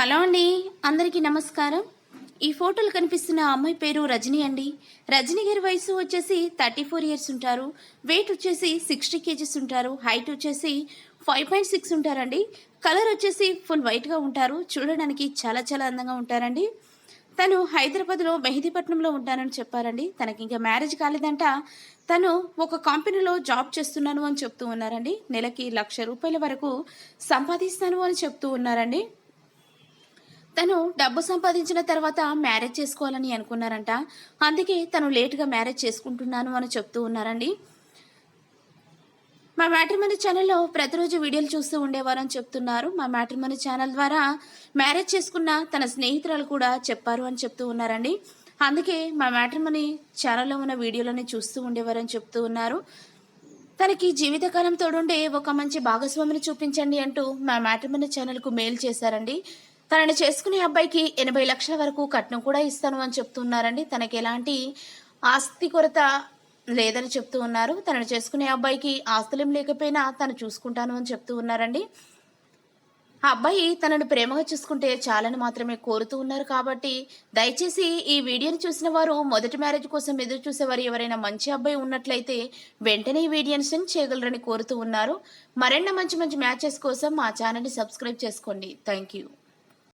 Hello అండి అందరికీ నమస్కారం. ఈ ఫోటోలు కనిపిస్తున్న అమ్మాయి పేరు రజనీ అండి. రజనీ గారి వయసు వచ్చేసి థర్టీ ఫోర్ ఇయర్స్ ఉంటారు. వెయిట్ వచ్చేసి సిక్స్టీ కేజీస్ ఉంటారు. హైట్ వచ్చేసి ఫైవ్ పాయింట్ సిక్స్ ఉంటారండి. కలర్ వచ్చేసి ఫుల్ వైట్గా ఉంటారు. చూడడానికి చాలా చాలా అందంగా ఉంటారండి. తను హైదరాబాద్లో మెహదీపట్నంలో ఉంటానని చెప్పారండి. తనకి ఇంకా మ్యారేజ్ కాలేదంట. తను ఒక కంపెనీలో జాబ్ చేస్తున్నాను అని చెప్తూ ఉన్నారండి. నెలకి లక్ష రూపాయల వరకు సంపాదిస్తాను అని చెప్తూ ఉన్నారండి. తను డబ్బు సంపాదించిన తర్వాత మ్యారేజ్ చేసుకోవాలని అనుకున్నారంట. అందుకే తను లేటుగా మ్యారేజ్ చేసుకుంటున్నాను అని చెప్తూ ఉన్నారండి. మా మ్యాట్రిమనీ ఛానల్లో ప్రతిరోజు వీడియోలు చూస్తూ ఉండేవారని చెప్తున్నారు. మా మ్యాట్రిమనీ ఛానల్ ద్వారా మ్యారేజ్ చేసుకున్న తన స్నేహితురాలు కూడా చెప్పారు అని చెప్తూ ఉన్నారండి. అందుకే మా మ్యాట్రిమనీ ఛానల్లో ఉన్న వీడియోలని చూస్తూ ఉండేవారని చెప్తూ ఉన్నారు. తనకి జీవితకాలం తోడుండే ఒక మంచి భాగస్వామిని చూపించండి అంటూ మా మ్యాట్రిమనీ ఛానల్కు మెయిల్ చేశారండి. తనని చేసుకునే అబ్బాయికి ఎనభై లక్షల వరకు కట్నం కూడా ఇస్తాను అని చెప్తున్నారండి. తనకి ఎలాంటి ఆస్తి కొరత లేదని చెప్తూ ఉన్నారు. తనని చేసుకునే అబ్బాయికి ఆస్తులేం లేకపోయినా తను చూసుకుంటాను అని చెప్తూ ఉన్నారండి. ఆ అబ్బాయి తనను ప్రేమగా చూసుకుంటే చాలని మాత్రమే కోరుతూ ఉన్నారు కాబట్టి దయచేసి ఈ వీడియోని చూసిన వారు మొదటి మ్యారేజ్ కోసం ఎదురు చూసేవారు ఎవరైనా మంచి అబ్బాయి ఉన్నట్లయితే వెంటనే ఈ వీడియోని సెండ్ చేయగలరని కోరుతూ ఉన్నారు. మరెన్నో మంచి మంచి మ్యాచెస్ కోసం మా ఛానల్ని సబ్స్క్రైబ్ చేసుకోండి. Thank you.